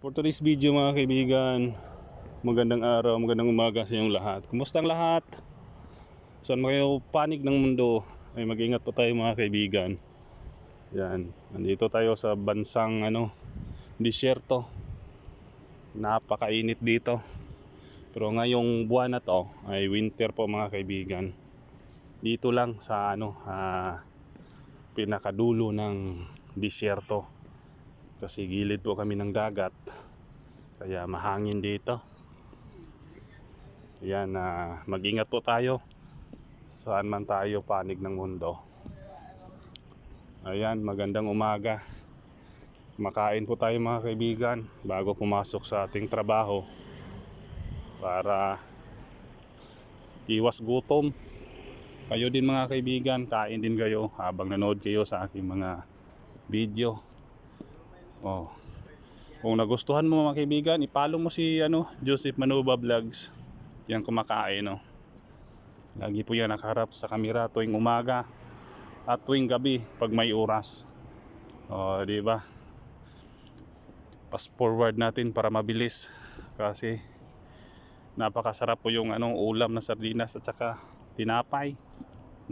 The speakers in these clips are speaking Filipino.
For today's video mga kaibigan, magandang araw, magandang umaga sa inyong lahat. Kumusta ang lahat? Saan kayo panig ng mundo? Ay mag-ingat po tayo mga kaibigan. Yan, nandito tayo sa bansang ano, disyerto. Napakainit dito. Pero ngayong buwan na to ay winter po mga kaibigan. Dito lang sa ano, ah, pinakadulo ng disyerto kasi gilid po kami ng dagat. Kaya mahangin dito. Yan na mag-ingat po tayo. Saan man tayo panig ng mundo. Ayan magandang umaga. Makain po tayo mga kaibigan bago pumasok sa ating trabaho para iwas gutom. Kayo din mga kaibigan kain din kayo habang nanood kayo sa aking mga video Oh. Kung nagustuhan mo mga kaibigan, ipalo mo si ano, Joseph Manuba Vlogs. Yan kumakain, no. Lagi po yan nakaharap sa kamera tuwing umaga at tuwing gabi pag may oras. Oh, di ba? Pass forward natin para mabilis kasi napakasarap po yung anong ulam na sardinas at saka tinapay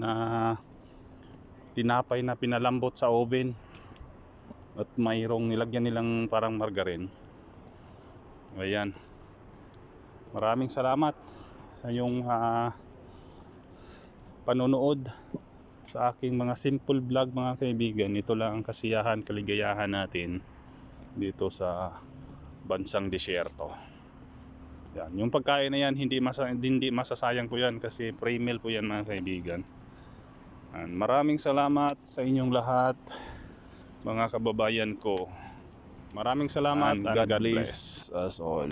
na tinapay na pinalambot sa oven at mayroong nilagyan nilang parang margarin. Ayan. Maraming salamat sa iyong ah, panonood sa aking mga simple vlog mga kaibigan. Ito lang ang kasiyahan, kaligayahan natin dito sa bansang disyerto. Yan, yung pagkain na yan hindi masa hindi masasayang po yan kasi free meal po yan mga kaibigan. Yan, maraming salamat sa inyong lahat mga kababayan ko. Maraming salamat And and God God bless bless us all.